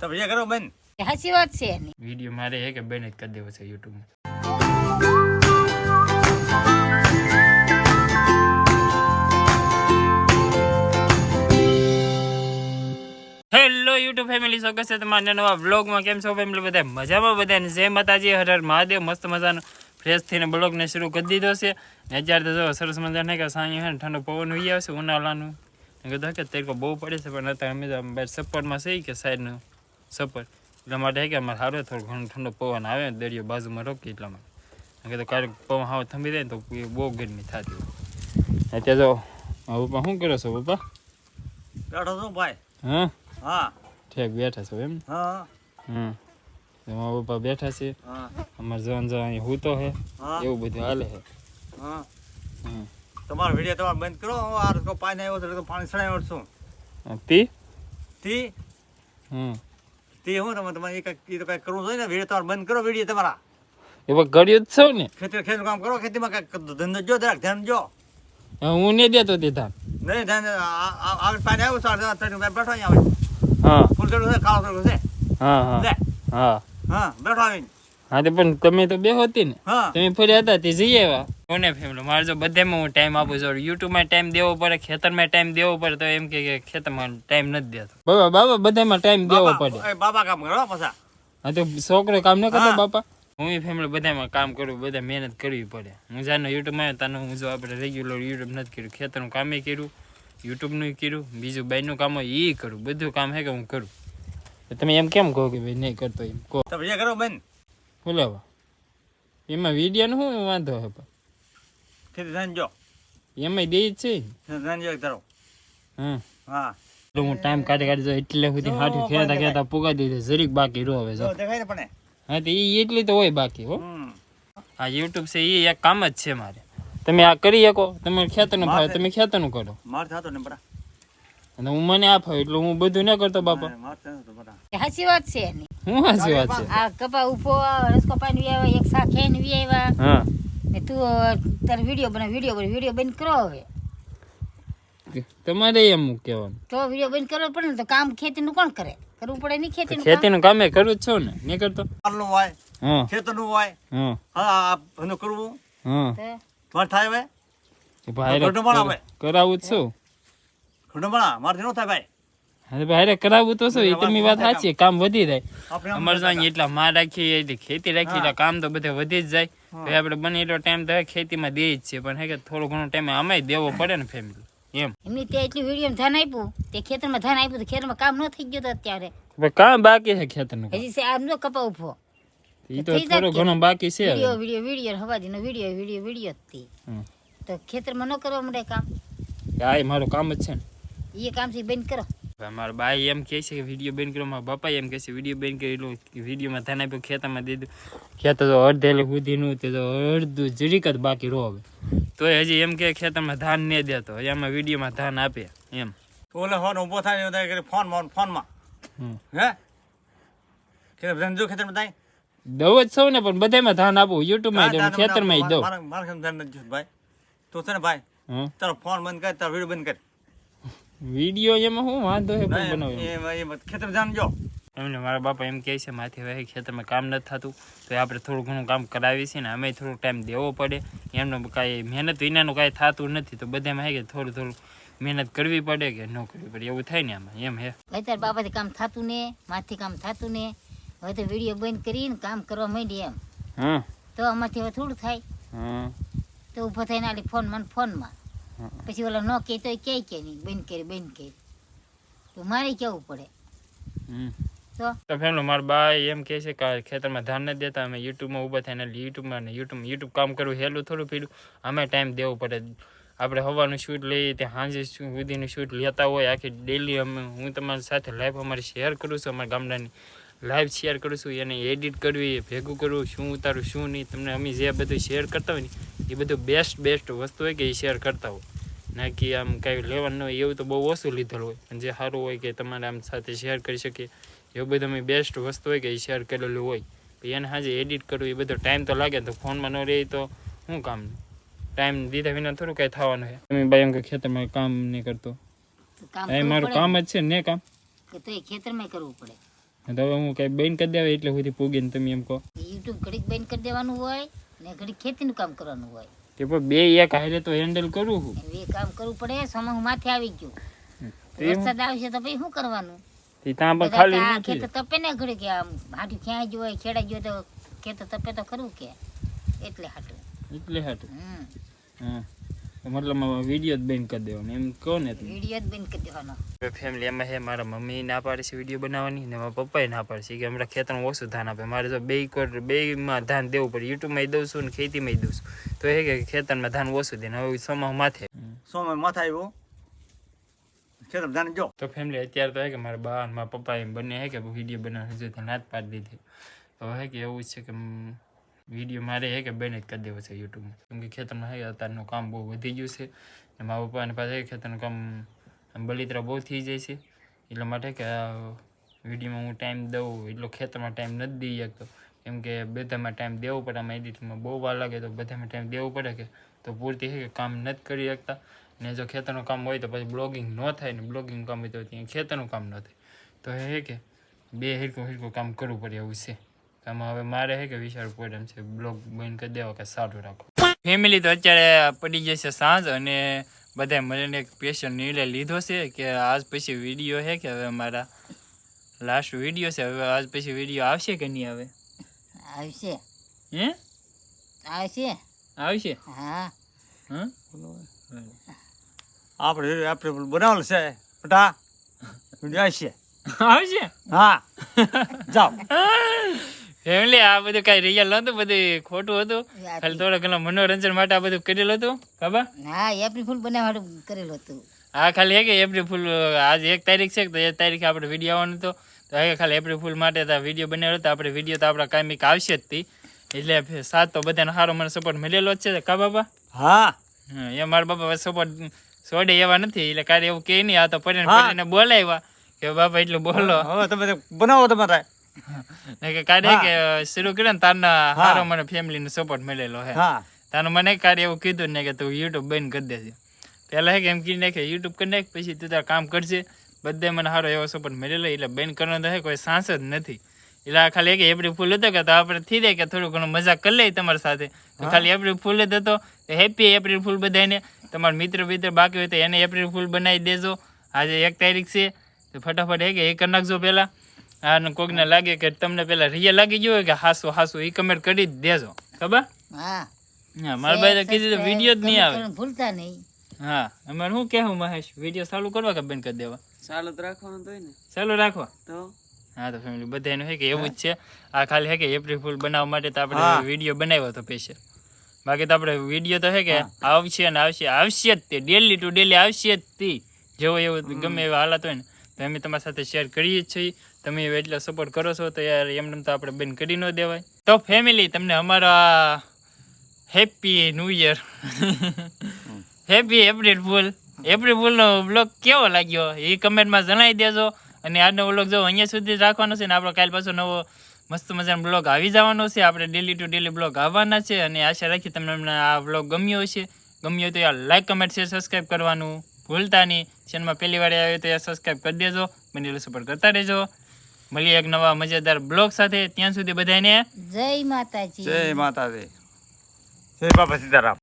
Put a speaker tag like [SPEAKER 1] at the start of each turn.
[SPEAKER 1] તો ભૈયા કરો બેન.
[SPEAKER 2] સાચી વાત છે એની.
[SPEAKER 3] વીડિયો મારે હે કે બેન જ કરી દેવો છે યુટ્યુબમાં. હેલો યુટ્યુબ ફેમિલી સ્વાગત છે તમારા નવા વ્લોગમાં. કેમ છો ફેમિલી? બધા મજામાં? બધાને જય માતાજી હર હર મહાદેવ મસ્ત મજાનો ફ્રેશ થઈને બ્લોગને શરૂ કરી દીધો છે. ને અત્યારે તો જો સરસ મજાને કે સાંજે છે ને ઠંડો પવન હોઈ આવશે ઉનાળાનું. કીધું કે તેરકો બહુ પડે છે પણ અત્યારે અમે સપોર્ટમાં છે કે સાઈડનું. સપોર્ટ એટલા માટે હે કે અમારે સારું થોડો ઘણો ઠંડો પવન આવે દરિયો બાજુમાં રોકી એટલા માટે. કે તો ક્યારેક પવન હાવ થંભી જાય ને તો બહુ ગરમી થતી હોય. અત્યારે જો હા પપ્પા શું કરો છો પપ્પા?
[SPEAKER 1] બેઠો છો ભાઈ.
[SPEAKER 3] હા?
[SPEAKER 1] હા.
[SPEAKER 3] ઠેક બેઠા છો એમ?
[SPEAKER 1] હા.
[SPEAKER 3] હમ. મારા પપ્પા બેઠા છે.
[SPEAKER 1] હા.
[SPEAKER 3] અમારે જવાન જવાન અહીં તો છે
[SPEAKER 1] હા.
[SPEAKER 3] એવું બધું હાલે છે
[SPEAKER 1] હા.
[SPEAKER 3] હમ.
[SPEAKER 1] તમારો વીડિયો તમારે બંધ કરો હું આ પાણી આવ્યો તો પાણી ચડાવ્યો છું
[SPEAKER 3] પી
[SPEAKER 1] તી?
[SPEAKER 3] હમ.
[SPEAKER 1] તી હું તમે તમારે એ કંઈક એ તો કંઈક કરવું જોઈએ ને? વીડિયો તમારે બંધ કરો વીડિયો તમારા.
[SPEAKER 3] એવા ગળ્યું જ છો ને.
[SPEAKER 1] ખેતી ખેતીનું કામ કરો ખેતીમાં કંઈક ધંધો જો જરાક ધ્યાન જો.
[SPEAKER 3] હું નહીં દેતો તે ધાન.
[SPEAKER 1] નહીં ધ્યાન આગળ પાણી આવ્યું ત્રણ બેઠો અહીંયા આવે
[SPEAKER 3] હા.
[SPEAKER 1] ફૂલ ચડું છે કાળો ચડું છે?
[SPEAKER 3] હા હા. હા.
[SPEAKER 1] હા બેઠો આવીને.
[SPEAKER 3] હા તો પણ તમે તો બે હતી ને. તમે ફર્યા હતા તે જઈ આવ્યા. કોને ફેમલો મારે જો બધામાં હું ટાઈમ આપું છું. યુટ્યુબમાં ટાઈમ દેવો પડે ખેતરમાં ટાઈમ દેવો પડે તો એમ કે કે ખેતરમાં ટાઈમ નથી દેતો. બાબા બાબા બધામાં ટાઈમ દેવો પડે.
[SPEAKER 1] બાબા કામ કરો પાછા.
[SPEAKER 3] હા તો છોકરો કામ ન કરતો બાપા? હું ફેમિલી બધામાં કામ કરું બધા મહેનત કરવી પડે. હું જાણે યુટ્યુબમાં આવ્યો તાનો હું જો આપણે રેગ્યુલર યુટ્યુબ નથી કર્યું. ખેતરનું કામે કર્યું યુટ્યુબનું કર્યું બીજું બાઈનું કામ હોય એ કરું. બધું કામ હે કે હું કરું? તમે એમ કેમ કહો કે ભાઈ નહીં કરતો એમ? કહો.
[SPEAKER 1] તો કરો બેન.
[SPEAKER 3] બોલાવા. એમાં વિડીયોનો શું વાંધો હે પણ?
[SPEAKER 1] ખેતી ધ્યાન જો.
[SPEAKER 3] એમાંય દે જ છે
[SPEAKER 1] ધ્યાન જો
[SPEAKER 3] હા.
[SPEAKER 1] હા.
[SPEAKER 3] તો હું ટાઈમ કાઢી કાઢી જો એટલે સુધી હાથી ખેતા ખેતા પુગા દીધે જરીક બાકી રહો હવે જો.
[SPEAKER 1] જો દેખાય ને પણ
[SPEAKER 3] હા તો એ એટલી તો હોય બાકી હો. આ યુટ્યુબ છે એ એક કામ જ છે મારે. તમે આ કરી શકો તમે ખેતરનું ફાવે તમે ખેતરનું કરો.
[SPEAKER 1] માર થતો ને બરા.
[SPEAKER 3] અને હું મને આ ફાવે એટલે હું બધું ન કરતો બાપા.
[SPEAKER 1] માર થતો બરા.
[SPEAKER 2] સાચી વાત છે એની.
[SPEAKER 3] હું હાચી વાત છે?
[SPEAKER 2] આ કપા ઊભો રસ કપા ની આવ્યા એક સા ખાઈને વી આવ્યા
[SPEAKER 3] હા.
[SPEAKER 2] ને તું તાર વિડિયો બના વીડિયો બને વિડિયો બંધ કરો હવે.
[SPEAKER 3] તમારે એમ કહેવાનું.
[SPEAKER 2] તો વિડિયો બંધ કરવો પડે ને તો કામ ખેતી નું કોણ કરે? કરવું પડે નહીં ખેતીનું કામ?
[SPEAKER 3] ખેતીનું કામે કરું જ છો ને નહીં કરતો?
[SPEAKER 1] મારનું હોય
[SPEAKER 3] હા.
[SPEAKER 1] ખેતરનું હોય.
[SPEAKER 3] હા.
[SPEAKER 1] હા આ કરવું.
[SPEAKER 3] હા.
[SPEAKER 2] તો?
[SPEAKER 1] થાય હવે?
[SPEAKER 3] ભાઈ
[SPEAKER 1] પણ.
[SPEAKER 3] કરાવું છું.
[SPEAKER 1] ઘણું બના મારથી ન થાય ભાઈ.
[SPEAKER 3] તો ભાઈ કરાવું તો શું? એ તમે વાત સાચી કામ વધી જાય.
[SPEAKER 1] આપણે આમ
[SPEAKER 3] અમારે ત્યાં એટલા માં રાખીએ એટલે ખેતી રાખીએ એટલે કામ તો બધે વધી જ જાય. તો આપણે બને એટલો ટાઈમ તો ખેતીમાં દે જ છે પણ હે કે થોડો ઘણો ટાઈમ આમાંય દેવો પડે ને ફેમિલી એમ.
[SPEAKER 2] એમની ત્યાં એટલું વીડિયો ધ્યાન આપ્યું તે ખેતરમાં ધ્યાન આપ્યું તો ખેતરમાં કામ ન થઈ ગયું તો અત્યારે.
[SPEAKER 3] કામ બાકી છે ખેતરનું
[SPEAKER 2] હજી છે આમ નો કપા ઊભો.
[SPEAKER 3] એ તો થોડો ઘણો બાકી છે
[SPEAKER 2] વીડિયો
[SPEAKER 3] હવે.
[SPEAKER 2] વીડિયો વીડિયો હવાજીનો વીડિયો વીડિયો વીડિયો જ તો. ખેતરમાં ન કરવા મળે કામ.
[SPEAKER 3] આ મારું કામ જ છે ને.
[SPEAKER 2] એ કામથી બંધ કરો.
[SPEAKER 3] હવે મારા બાઈ એમ કહે છે કે વીડિયો બેન કરો મારા બાપા એમ કહે છે વીડિયો બેન કરેલું વિડીયોમાં ધ્યાન આપ્યું ખેતરમાં દીધું. ખેતર તો અડધેલી સુધીનું તે તો અડધું જરીક જ બાકી રહો હવે. તોય હજી એમ કે ખેતરમાં ધાન નહીં દેતો. હજી આમાં વિડીયોમાં ધાન આપે એમ.
[SPEAKER 1] ઓલે ફોન ઊભો થાય ફોન ફોન
[SPEAKER 3] ફોનમાં
[SPEAKER 1] હે? કે ધંધો ખેતરમાં થાય?
[SPEAKER 3] દઉં જ સૌ ને પણ બધામાં ધાન આપું યુટ્યુબમાં દઉં ખેતરમાં દઉં.
[SPEAKER 1] મારા ધ્યાન નથી ભાઈ? તો છે ને ભાઈ તારો ફોન બંધ કર તારો વીડિયો બંધ કર.
[SPEAKER 3] વીડિયો એમાં શું વાંધો છે પણ બનાવ્યો
[SPEAKER 1] એમાં- ખેતરમાં ધ્યાન જો
[SPEAKER 3] એમને મારા બાપા એમ કહે છે માથે વહે ખેતરમાં કામ નથી થતું. તો આપણે થોડું ઘણું કામ કરાવીએ છીએ ને અમે થોડુંક ટાઈમ દેવો પડે. એમનો કાંઈ મહેનત વિનાનું કાંઈ થતું નથી. તો બધામાં હે કે થોડું થોડું મહેનત કરવી પડે કે ન કરવી પડે. એવું થાય ને આમાં એમ હે.
[SPEAKER 2] અત્યારે બાપાથી કામ થતું ને માથી કામ થતું ને. હવે તો વીડિયો બંધ કરીને કામ કરવા માંડી એમ.
[SPEAKER 3] હા.
[SPEAKER 2] તો અમારથી હવે થોડું થાય.
[SPEAKER 3] હા.
[SPEAKER 2] તો ઊભો થઈને આલી ફોન મને ફોનમાં.
[SPEAKER 3] હા.
[SPEAKER 2] પછી ઓલો ન કે તો કે કે નહીં બેન કે બેન કે. તો મારે કેવું પડે?
[SPEAKER 3] હમ.
[SPEAKER 2] તો?
[SPEAKER 3] ફેમલો મારા બા એમ કહે છે કે ખેતરમાં ધ્યાન નથી દેતા અમે યુટ્યુબમાં ઊભા થઈને યુટ્યુબમાં ને યુટ્યુબ યુટ્યુબ કામ કરવું હેલું થોડું પીડું. અમે ટાઈમ દેવો પડે. આપણે હવાનું શૂટ લઈએ ત્યાં સાંજે સુધીનું શૂટ લેતા હોય આખી ડેલી અમે હું તમારી સાથે લાઈફ અમારી શેર કરું છું અમારા ગામડાની. લાઈવ શેર કરીશું એને એડિટ કરવી એ ભેગું કરવું શું ઉતારું શું નહીં તમને અમે જે બધું શેર કરતા હોય ને એ બધું બેસ્ટ બેસ્ટ વસ્તુ હોય કે એ શેર કરતા હોય. ના કે આમ કાંઈ લેવાનું હોય એવું તો બહુ ઓછું લીધેલું હોય. અને જે સારું હોય કે તમારે આમ સાથે શેર કરી શકીએ એવું બધું અમે બેસ્ટ વસ્તુ હોય કે એ શેર કરેલું હોય. એને હાજે એડિટ કરવું એ બધો ટાઈમ તો લાગે તો ફોનમાં ન રહે તો શું કામ? ટાઈમ દીધા વિના થોડું કાંઈ થવાનું છે. તમે ભાઈ એમ કે ખેતરમાં કામ નહીં કરતો. એ મારું કામ જ છે ને કામ?
[SPEAKER 2] તો એ ખેતરમાં કરવું પડે.
[SPEAKER 3] તો હવે હું કઈ બેન કરી દેવાય એટલે સુધી પૂગીને તમે એમ કહો.
[SPEAKER 2] યુટ્યુબ ઘડીક બેન કરી દેવાનું હોય ને ઘડીક ખેતીનું કામ કરવાનું હોય.
[SPEAKER 3] તે પણ બે એક હારે તો હેન્ડલ કરું હું.
[SPEAKER 2] બે કામ કરવું પડે સમૂહ માથે આવી ગયું. વરસાદ આવશે તો પછી શું કરવાનું?
[SPEAKER 3] તે ત્યાં પણ ખાલી
[SPEAKER 2] આ ખેતર તપે ને ઘડી કે આમ હાટું ક્યાંય જ હોય ખેડા ગયો તો ખેતર તપે તો ખરું કે? એટલે હાટું.
[SPEAKER 3] એટલે હાટું.
[SPEAKER 2] હમ.
[SPEAKER 3] હા. મતલબ વીડિયો જ બેન કરી દેવાનો. એમ કહો ને
[SPEAKER 2] વીડિયો જ બંધ કરી દેવાનો.
[SPEAKER 3] ફેમિલી એમાં છે મારા મમ્મી ના પાડે છે વીડિયો બનાવવાની ને મારા પપ્પાએ ના પાડે છે. કે અમારા ખેતરમાં ઓછું ધાન આપે. મારે જો બે કોર બેમાં ધાન દેવું પડે. યુટ્યુબમાં દઉં છું ને ખેતીમાં દઉં છું. તો એ કે ખેતરમાં ધાન ઓછું દે ને હવે સોમાં માથે.
[SPEAKER 1] સોમવાર માથા આવ્યો? ખેતર ધાન જો.
[SPEAKER 3] તો ફેમિલી અત્યારે તો હે કે મારા બા અને મારા પપ્પા એમ બંને હે કે વીડિયો બનાવવા જો ધાન હાથ પાડી દીધી. તો હે કે એવું જ છે કે વીડિયો મારે હે કે બેન જ કરી દેવો છે યુટ્યુબમાં કેમ કે ખેતરમાં હે અત્યારનું કામ બહુ વધી ગયું છે. ને મા પપ્પાને પાસે ખેતરનું કામ આમ બળીતરા બહુ થઈ જાય છે. એટલા માટે કે વિડીયોમાં હું ટાઈમ દઉં, એટલો ખેતરમાં ટાઈમ નથી દઈ શકતો. કેમ કે બધામાં ટાઈમ દેવો પડે, આમાં એડિટિંગમાં બહુ વાર લાગે તો બધામાં ટાઈમ દેવો પડે કે તો પૂરતી હે કે કામ નથી કરી શકતા. ને જો ખેતરનું કામ હોય તો પછી બ્લોગિંગ ન થાય ને બ્લોગિંગ કામ હોય તો ત્યાં ખેતરનું કામ ન થાય. તો હે કે બે હિરકું હિરકું કામ કરવું પડે એવું છે. આમાં હવે મારે હે કે વિશાળ એમ છે બ્લોગ બંધ કરી દેવા કે સારું રાખો. ફેમિલી તો અત્યારે પડી જશે સાંજ અને બધાએ મળીને એક સ્પેશિયલ નિર્ણય લીધો છે કે આજ પછી વીડિયો છે કે હવે મારા લાસ્ટ વીડિયો છે હવે આજ પછી વીડિયો આવશે કે નહીં આવે
[SPEAKER 2] આવશે.
[SPEAKER 3] હે?
[SPEAKER 2] આવશે.
[SPEAKER 3] આવશે?
[SPEAKER 2] હા.
[SPEAKER 3] હં?
[SPEAKER 1] આપણે આપણે બનાવેલ છે પટા વીડિયો આવશે.
[SPEAKER 3] આવશે?
[SPEAKER 1] હા. જાઓ.
[SPEAKER 3] ફેમિલી આ બધું કઈ રિયલ નતું બધું ખોટું હતું. ખાલી થોડા ઘણા મનોરંજન માટે આ બધું કરેલું હતું ખબર?
[SPEAKER 2] હા એપ્રિલ ફૂલ બનાવવાનું કરેલું હતું.
[SPEAKER 3] હા ખાલી હે કે એપ્રિલ ફૂલ આજ એક તારીખ છે તો એ તારીખે આપણે વીડિયો આવવાનો હતો. તો હે ખાલી એપ્રિલ ફૂલ માટે તો વીડિયો બનાવ્યો હતો. આપણે વીડિયો તો આપણા કાયમિક આવશે જ તી. એટલે સાત તો બધાને સારો મને સપોર્ટ મળેલો જ છે. કા બાબા?
[SPEAKER 1] હા.
[SPEAKER 3] હા એ મારા બાપા સપોર્ટ સોડે એવા નથી. એટલે કારે એવું કે નહીં. આ તો પડીને બોલાવ્યા. કે બાપા એટલું બોલો.
[SPEAKER 1] હવે તમે બનાવો તમારે.
[SPEAKER 3] કે કાઢે કે શરૂ કરે ને તારના
[SPEAKER 1] હારો
[SPEAKER 3] મને મને ફેમિલીનો સપોર્ટ મળેલો હે.
[SPEAKER 1] હા.
[SPEAKER 3] મને કારે એવું કીધું ને કે તું યુટ્યુબ બંધ કરી દેજે. પહેલા હે કે એમ કીધું નાખે યુટ્યુબ કરી નાખ પછી તું તાર કામ કરજે. બધે મને સારો એવો સપોર્ટ મળેલો એટલે બંધ કરવાનો તો હે કોઈ સાંસ જ નથી. એટલે ખાલી એક એપ્રિલ ફૂલ હતો કે તો આપણે થઈ જાય કે થોડું ઘણું મજાક કરી લઈએ તમારી સાથે. તો ખાલી એપ્રિલ ફૂલ જ હતો. હેપી એપ્રિલ ફૂલ બધાને તમારા મિત્ર મિત્ર બાકી હોય તો એને એપ્રિલ ફૂલ બનાવી દેજો. આજે એક તારીખ છે. તો ફટાફટ હે કે એ કરી નાખજો પહેલાં. અને કોકને લાગે કે તમને પેલા રિયા લાગી ગયો હોય કે હાસુ હાસુ એ કમેન્ટ કરી જ દેજો. ખબર?
[SPEAKER 2] હા.
[SPEAKER 3] હા મારા ભાઈ તો કીધું વીડિયો જ નહીં આવે.
[SPEAKER 2] ભૂલતા નહીં.
[SPEAKER 3] હા અમારે શું કહેવું મહેશ? વીડિયો ચાલુ કરવા કે બંધ કરી દેવા?
[SPEAKER 4] ચાલુ જ રાખવાનું તો ને.
[SPEAKER 3] ચાલુ રાખો.
[SPEAKER 4] તો?
[SPEAKER 3] હા તો ફેમિલી બધાનું છે કે એવું જ છે. આ ખાલી છે કે એપ્રિલ ફૂલ બનાવવા માટે તો આપણે
[SPEAKER 1] હા.
[SPEAKER 3] વીડિયો બનાવ્યો હતો પેશે બાકી તો આપણે વીડિયો તો છે કે આવશે અને આવશે આવશે જ તે. ડેલી ટુ ડેલી આવશે જ તે. જેવો એવો ગમે એવા હાલત હોય ને તો અમે તમારી સાથે શેર કરીએ જ છીએ. તમે એટલો સપોર્ટ કરો છો તો યાર એમને તો આપણે બંધ કરી ન દેવાય. તો ફેમિલી તમને અમારા happy new year happy April fool April ફૂલનો બ્લોગ કેવો લાગ્યો? એ કમેન્ટમાં જણાવી દેજો. અને આજનો બ્લોગ જો અહીંયા સુધી જ રાખવાનો છે ને આપણો કાલ પાછો નવો મસ્ત મજાનો બ્લોગ આવી જવાનો છે. આપણે ડેલી ટુ ડેલી બ્લોગ આવવાના છે અને આશા રાખી તમને અમને આ બ્લોગ ગમ્યો હશે. ગમ્યો તો યાર લાઈક કમેન્ટ શેર સબસ્ક્રાઈબ કરવાનું ભૂલતા નહીં. ચેનલમાં પહેલી વાર આવે તો યાર સબસ્ક્રાઈબ કરી દેજો. બનેલું સપોર્ટ કરતા રહેજો. મળીએ એક નવા મજેદાર બ્લોગ સાથે. ત્યાં સુધી બધાને
[SPEAKER 2] જય માતાજી.
[SPEAKER 1] જય માતાજી. જય બાબા સીતારામ.